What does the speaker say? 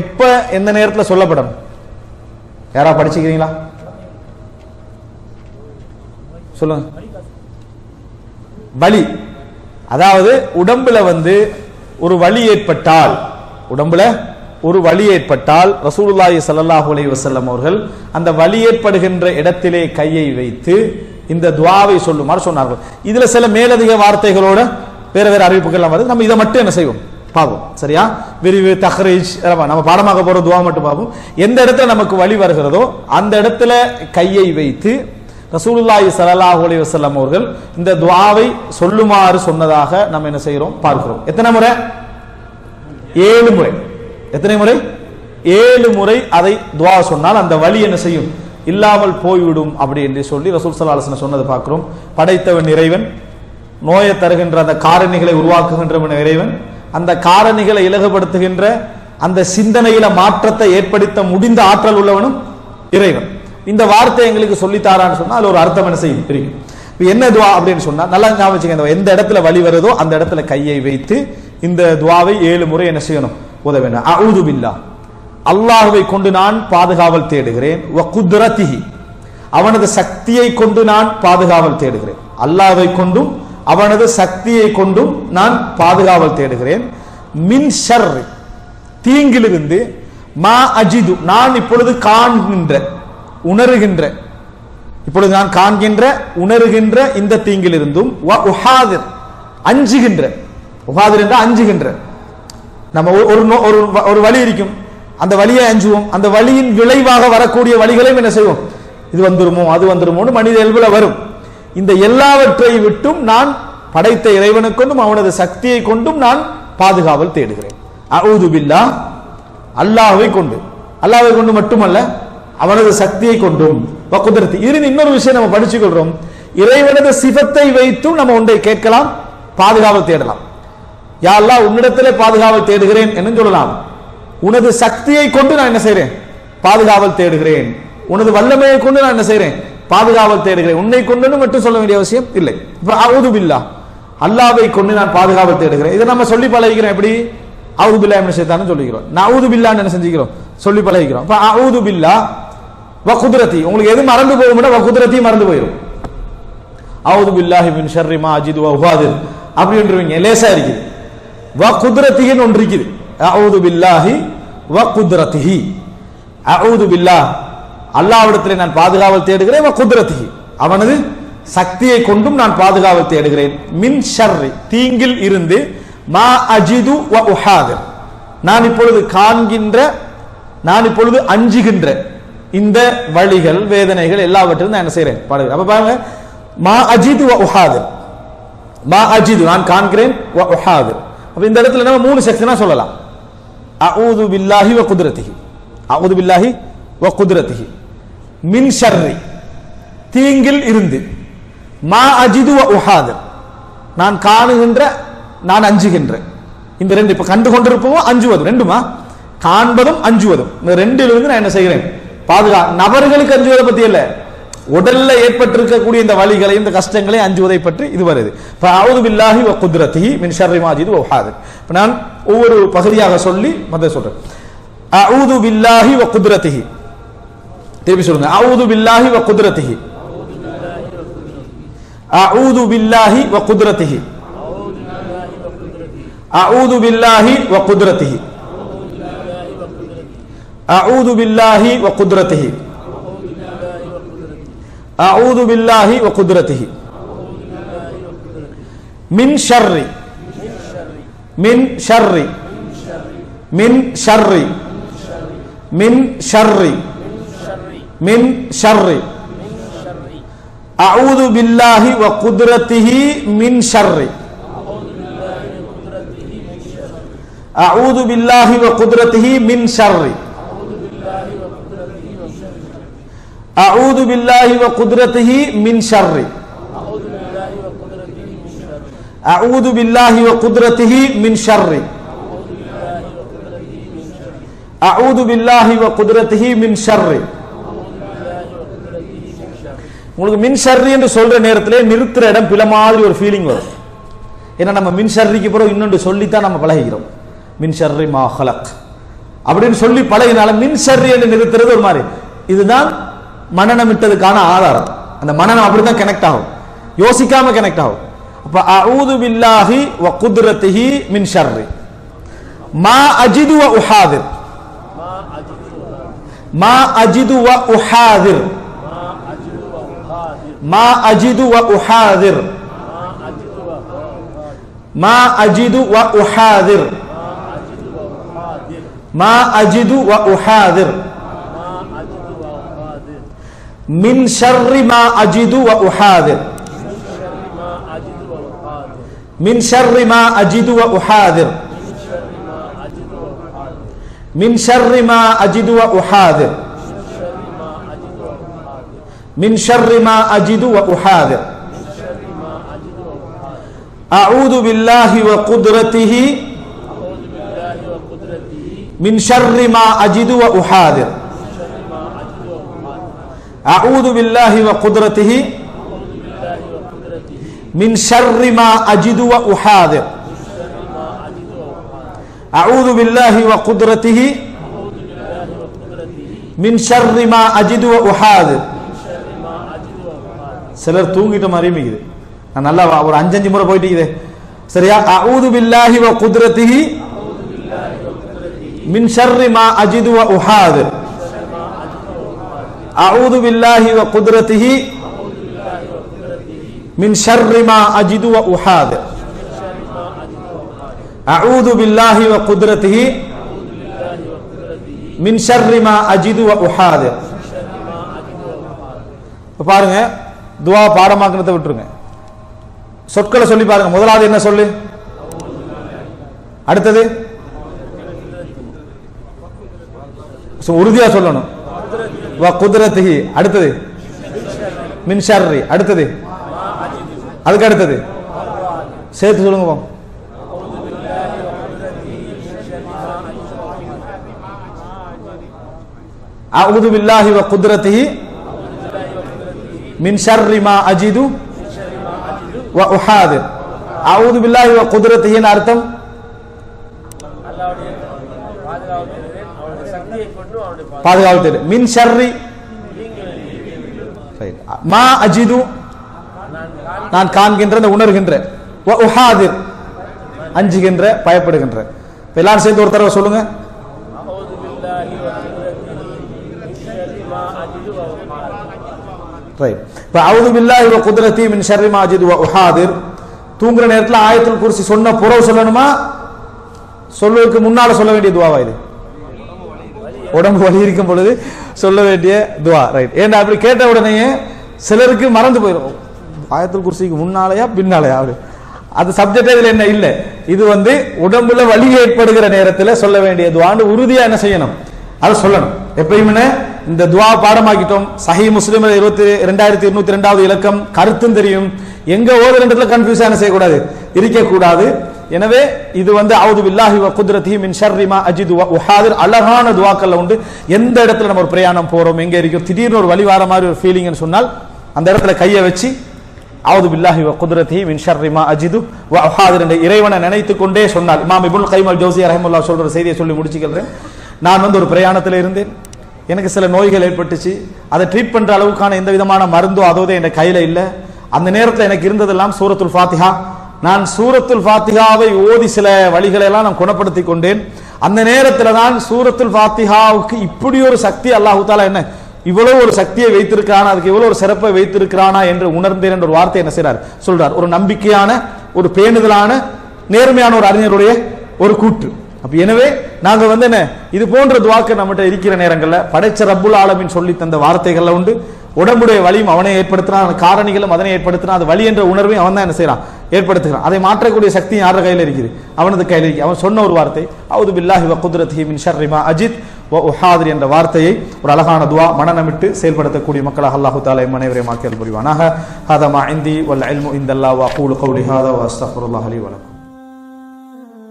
எப்ப எந்த நேரத்தில் சொல்லப்படணும்? யாரா படிச்சுக்கிறீங்களா? சொல்லுங்க. வலி. அதாவது உடம்புல வந்து ஒரு வலி ஏற்பட்டால் உடம்புல ஒரு வலி ஏற்பட்டால் ரசூலுல்லாஹி ஸல்லல்லாஹு அலைஹி வஸல்லம் அவர்கள் அந்த வலி ஏற்படுகின்ற இடத்திலே கையை வைத்து இந்த துவாவை சொல்லுமாறு சொன்னார்கள். இதுல சில மேலதிக வார்த்தைகளோட வேற வேற அறிவிப்புகள்லாம் வருது. நம்ம இதை மட்டும் என்ன செய்வோம்? பார்ப்போம் சரியா? விரிவு தஹ்ரீஜ் நம்ம பாடமாக போற துவா மட்டும் பார்ப்போம் எந்த இடத்துல நமக்கு வழி வருகிறதோ அந்த இடத்துல கையை வைத்து ரசூலுல்லாஹி ஸல்லல்லாஹு அலி வசல்லம் அவர்கள் இந்த துவாவை சொல்லுமாறு சொன்னதாக நம்ம என்ன செய்கிறோம்? பார்க்கிறோம். எத்தனை முறை? ஏழு முறை. எத்தனை முறை? ஏழு முறை அதை துவா சொன்னால் அந்த வழி என்ன செய்யும்? இல்லாமல் போய்விடும் அப்படி என்று சொல்லி ரசூல் ஸல்லல்லாஹு சொன்னதை பார்க்கிறோம். படைத்தவன் இறைவன் நோயை தருகின்ற அந்த காரணிகளை உருவாக்குகின்றவன் இறைவன் அந்த காரணிகளை இலகுபடுத்துகின்ற அந்த சிந்தனையில மாற்றத்தை ஏற்படுத்த முடிந்த ஆற்றல் உள்ளவனும் இறைவன். இந்த வார்த்தை எங்களுக்கு சொல்லித்தாரான்னு சொன்னா அதுல ஒரு அர்த்தம் என்ன செய்யும்? பிரிக்கும் இப்ப என்ன துவா அப்படின்னு சொன்னா நல்லா ஞாபகம் எந்த இடத்துல வழி வருதோ அந்த இடத்துல கையை வைத்து இந்த துவாவை ஏழு முறை என்ன செய்யணும்? உத வேண்டும். அவுது பில்லா. கொண்டு நான் பாதுகாவல் தேடுகிறேன். அவனது சக்தியை கொண்டு நான் பாதுகாவல் தேடுகிறேன். அல்லாஹ்வை கொண்டும் அவனது சக்தியை கொண்டும் நான் பாதுகாவல் தேடுகிறேன். மின் ஷர் தீங்கிலிருந்து மா அஜிது நான் இப்பொழுது காண்கின்ற உணர்கின்ற இப்பொழுது நான் காண்கின்ற உணர்கின்ற இந்த தீங்கிலிருந்தும் உஹாதிர் அஞ்சுகின்ற உஹாதிர் என்றால் அஞ்சுகின்ற. நம்ம ஒரு- நோ- ஒரு வ- ஒரு வழி இருக்கும். அந்த வழியை அஞ்சுவோம். அந்த வழியின் விளைவாக வரக்கூடிய வழிகளையும் என்ன செய்வோம்? இது வந்துருமோ அது வந்துருமோன்னு மனித இயல்புல வரும். இந்த எல்லாவற்றை விட்டும் நான் படைத்த இறைவனை கொண்டும் அவனது சக்தியை கொண்டும் நான் பாதுகாவல் தேடுகிறேன். அவுது பில்லா அல்லாஹ்வை கொண்டு. அல்லாவை கொண்டு மட்டுமல்ல அவனது சக்தியை கொண்டும். குதிரத்து இருந்து இன்னொரு விஷயம் நம்ம படிச்சுக்கொள்றோம். இறைவனது சிவத்தை வைத்தும் நம்ம ஒன்றை கேட்கலாம் பாதுகாவல் தேடலாம். யாரெல்லாம் உன்னிடத்திலே பாதுகாவல் தேடுகிறேன் என்று சொல்லலாம். உனது சக்தியை கொண்டு நான் என்ன செய்யறேன் பாதுகாவல் தேடுகிறேன். உனது வல்லமையை கொண்டு நான் என்ன செய்கிறேன் பாதுகாவல் தேடுகிறேன் உன்னை கொண்டு மட்டும் சொல்ல வேண்டிய அவசியம் இல்லை. இப்ப அவுது அல்லாவை கொண்டு நான் பாதுகாவல் தேடுகிறேன். இதை நம்ம சொல்லி பழகிக்கிறோம் எப்படி? அவுது பில்லா என்ன செய்தான்னு சொல்லிக்கிறோம். நவுது பில்லான்னு என்ன செஞ்சுக்கிறோம்? சொல்லி பழகிக்கிறோம். இப்ப அவுது பில்லா வகுதிரத்தி உங்களுக்கு எது மறந்து போகும்னா வகுதிரத்தி மறந்து போயிடும் அவுது பில்லாஹி மின் ஷர்ரி மா அஜிது வ உஹாதிர் அப்படின்றவங்க லேசா இருக்குது. வ குதிரத்தின்னு ஒன்று இருக்குது. அவுது பில்லாஹி வ குதிரத்திஹி அவுது பில்லா அல்லாவிடத்திலே நான் பாதுகாவல் தேடுகிறேன் குதிரத்தி அவனது சக்தியை கொண்டும் நான் பாதுகாவல் தேடுகிறேன். மின் ஷர்ரி தீங்கில் இருந்து மா அஜிது வ உஹாதிர். நான் இப்பொழுது காண்கின்ற நான் இப்பொழுது அஞ்சுகின்ற இந்த வழிகள் வேதனைகள் எல்லாவற்றிலும் நான் என்ன செய்கிறேன்? பாடுகிறேன். அப்ப பாருங்க மா அஜிது வ உஹாதிர். மா அஜிது நான் காண்கிறேன் வ உஹாதிர். அப்ப இந்த இடத்துல நம்ம மூணு செக்ஷனா சொல்லலாம். அவுது பில்லாஹி வ குத்ரத்திஹி அவுது பில்லாஹி வ குத்ரத்திஹி மின் ஷர்ரி. தீங்கில் இருந்து. மா அஜிது வ நான் காணுகின்ற நான் அஞ்சுகின்றேன் இந்த ரெண்டு இப்ப கண்டு கொண்டிருப்போம் அஞ்சுவதும் ரெண்டுமா? காண்பதும் அஞ்சுவதும். இந்த ரெண்டிலிருந்து நான் என்ன செய்கிறேன்? பாதுகா நபர்களுக்கு அஞ்சுவதை பத்தி இல்ல. உடல்ல ஏற்பட்டிருக்கக்கூடிய இந்த வலிகளை இந்த கஷ்டங்களை அஞ்சுவதை பற்றி இது வருது. இப்ப அவுது பில்லாஹி வ குதிரத்தி மின் ஷர்ரி மாஜிது ஒஹாது இப்போ இப்ப நான் ஒவ்வொரு பகுதியாக சொல்லி மத சொல்றேன். அவுது பில்லாஹி வ குத்ரத்திஹி. திருப்பி சொல்லுங்க அவுது பில்லாஹி வ குத்ரத்திஹி அஊது பில்லாஹி வ குத்ரத்திஹி அஊது பில்லாஹி வ குத்ரத்திஹி அஊது பில்லாஹி வ குத்ரத்திஹி அஊது பில்லாஹி வ குத்ரத்திஹி மின் ஷர்ரி மின் মিন শাররি। আউযু বিল্লাহি ওয়া কুদরতিহি মিন শাররি। আউযু বিল্লাহি ওয়া কুদরতিহি মিন শাররি। আউযু বিল্লাহি ওয়া কুদরতিহি মিন শাররি। আউযু বিল্লাহি ওয়া কুদরতিহি মিন শাররি। আউযু বিল্লাহি ওয়া কুদরতিহি মিন শাররি। உங்களுக்கு மின்சர்ரி என்று சொல்ற நேரத்திலே நிறுத்துற இடம் பில மாதிரி ஒரு ஃபீலிங் வரும். ஏன்னா நம்ம மின்சர்ரிக்கு பிறகு இன்னொன்று சொல்லித்தான் நம்ம பழகிறோம் மின்சர்ரி மா ஹலக். அப்படின்னு சொல்லி பழகினால மின்சர்ரி என்று நிறுத்துறது ஒரு மாதிரி. இதுதான் மனநமிட்டதுக்கான ஆதாரம். அந்த மனநம் அப்படிதான் கனெக்ட் ஆகும். யோசிக்காம கனெக்ட் ஆகும். அப்ப அவுது பில்லாஹி வ குத்ரத்திஹி மின் ஷர்ரி மா அஜிது வ உஹாதிர். மா அஜிது வ உஹாதிர். ما أجد وأحاذر. ما أجد وأحاذر. ما أجد وأحاذر. من شر ما أجد وأحاذر. من شر ما أجد وأحاذر. من شر ما أجد وأحاذر. من شر ما أجد وأحاذر. أعوذ بالله وقدرته من شر ما أجد وأحاذر. أعوذ بالله وقدرته من شر ما أجد وأحاذر. أعوذ بالله وقدرته من شر ما أجد وأحاذر. சிலர் தூங்கிட்ட மாதிரியும் இருக்குது நான் நல்லா ஒரு அஞ்சஞ்சு முறை போயிட்டு சரியா? அவுது பில்லாஹி வ குதிரத்திஹி மின் ஷர்ரி மா அஜிது வ உஹாது. அவுது பில்லாஹி வ குதிரத்திஹி மின் ஷர்ரி மா அஜிது வ உஹாது. அவுது பில்லாஹி வ குதிரத்திஹி மின் ஷர்ரி மா அஜிது வ உஹாது. பாருங்க துவா பாடமாக்குறத விட்டுருங்க. சொற்களை சொல்லி பாருங்க. முதலாவது என்ன சொல்லு? அடுத்தது? உறுதியா சொல்லணும். வ குதிரத்திஹி. அடுத்தது? மின் அடுத்தது? அதுக்கு அடுத்தது? சேர்த்து சொல்லுங்க அவுதுமில்லாஹி அவுது பில்லாஹி வ குத்ரத்திஹி. மா அஜிது வ உஹாதிர் அவுது பில்லாஹி வ குத்ரத்திஹின்னு அர்த்தம் பாதுகாப்பு மின் ஷர்ரி மா அஜிது நான் காண்கின்ற உணர்கின்ற உஹாதிர் அஞ்சுகின்ற பயப்படுகின்ற எல்லாரும் சேர்ந்து ஒரு தடவை சொல்லுங்க தூங்குற நேரத்தில் ஆயத்தில் குறிச்சி சொன்ன புறவு சொல்லணுமா? சொல்வதற்கு முன்னால சொல்ல வேண்டிய துவாவா இது? உடம்பு வலி இருக்கும் பொழுது சொல்ல வேண்டிய துவா. ரைட் ஏன்னா அப்படி கேட்ட உடனே சிலருக்கு மறந்து போயிடும் ஆயத்தில் குர்சிக்கு முன்னாலேயா பின்னாலேயா? அப்படி. அது சப்ஜெக்ட் இதுல என்ன? இல்லை. இது வந்து உடம்புல வலி ஏற்படுகிற நேரத்தில் சொல்ல வேண்டிய துவான்னு உறுதியா என்ன செய்யணும்? அதை சொல்லணும். எப்பயுமே இந்த துவா பாடமாக்கிட்டோம். சஹி முஸ்லீம் இருபத்தி ரெண்டாயிரத்தி இருநூத்தி ரெண்டாவது இலக்கம். கருத்தும் தெரியும். எங்க ஓதுறதுல கன்ஃபியூஸ் என்ன செய்யக்கூடாது. இருக்கக்கூடாது. எனவே இது வந்து அவுது வில்லாஹி வ குதிரத்தி மின் ஷர்ரிமா அஜித் அஜிது உஹாதிர். அழகான துவாக்கல்ல உண்டு. எந்த இடத்துல நம்ம ஒரு பிரயாணம் போறோம் எங்க இருக்கோம் திடீர்னு ஒரு வழிவார மாதிரி ஒரு ஃபீலிங்னு சொன்னால் அந்த இடத்துல கையை வச்சு அவுது பில்லாஹி வ குத்ரத்தி மின் ஷர்ரிமா அஜிது உஹாதிர் என்ற இறைவனை நினைத்து கொண்டே சொன்னால் இமாம் இபுல் கைமல் ஜோசி ரஹமுல்லா சொல்ற செய்தியை சொல்லி முடிச்சுக்கிறேன் நான் வந்து ஒரு பிரயாணத்தில் இருந்தேன். எனக்கு சில நோய்கள் ஏற்பட்டுச்சு. அதை ட்ரீட் பண்ணுற அளவுக்கான எந்த விதமான மருந்தோ அதோ என் கையில் இல்லை. அந்த நேரத்தில் எனக்கு இருந்ததெல்லாம் சூரத்துல் ஃபாத்திஹா. நான் சூரத்துல் ஃபாத்திஹாவை ஓதி சில வழிகளை எல்லாம் நான் குணப்படுத்தி கொண்டேன். அந்த நேரத்தில் தான் சூரத்துல் ஃபாத்திஹாவுக்கு இப்படி ஒரு சக்தி அல்லாஹு தாலா என்ன இவ்வளோ ஒரு சக்தியை வைத்திருக்கிறானா அதுக்கு இவ்வளோ ஒரு சிறப்பை வைத்திருக்கிறானா என்று உணர்ந்தேன் என்ற ஒரு வார்த்தை என்ன செய்கிறார் சொல்றார். ஒரு நம்பிக்கையான ஒரு பேணுதலான நேர்மையான ஒரு அறிஞருடைய ஒரு கூற்று. அப்ப எனவே நாங்க வந்து என்ன இது போன்ற துவாக்கு நம்மகிட்ட இருக்கிற நேரங்கள்ல படைச்ச ரப்புல் ஆலமின் சொல்லி தந்த வார்த்தைகள்ல உண்டு. உடம்புடைய வலியும் அவனை ஏற்படுத்தினான் காரணிகளும் அதனை ஏற்படுத்தினா அது வலி என்ற உணர்வையும் அவன் தான் என்ன செய்யறான் ஏற்படுத்துகிறான். அதை மாற்றக்கூடிய சக்தி யார கையில் இருக்குது? அவனது கையில் இருக்கு. அவன் சொன்ன ஒரு வார்த்தை அவுது பில்லாஹி வ குத்ரத்தி மின் ஷர்ரிமா அஜித் ஒஹாதிரி உஹாதிர் என்ற வார்த்தையை ஒரு அழகான துவா மனநமிட்டு செயல்படுத்தக்கூடிய மக்களாக அல்லாஹு தாலா மனைவரை மாக்கியல் புரிவானாக. ஹதமா இந்தி வல் இல்மு இந்தல்லா வ அகூலு ஹாதா வஸ்தஃபுல்லாஹ் அலி லி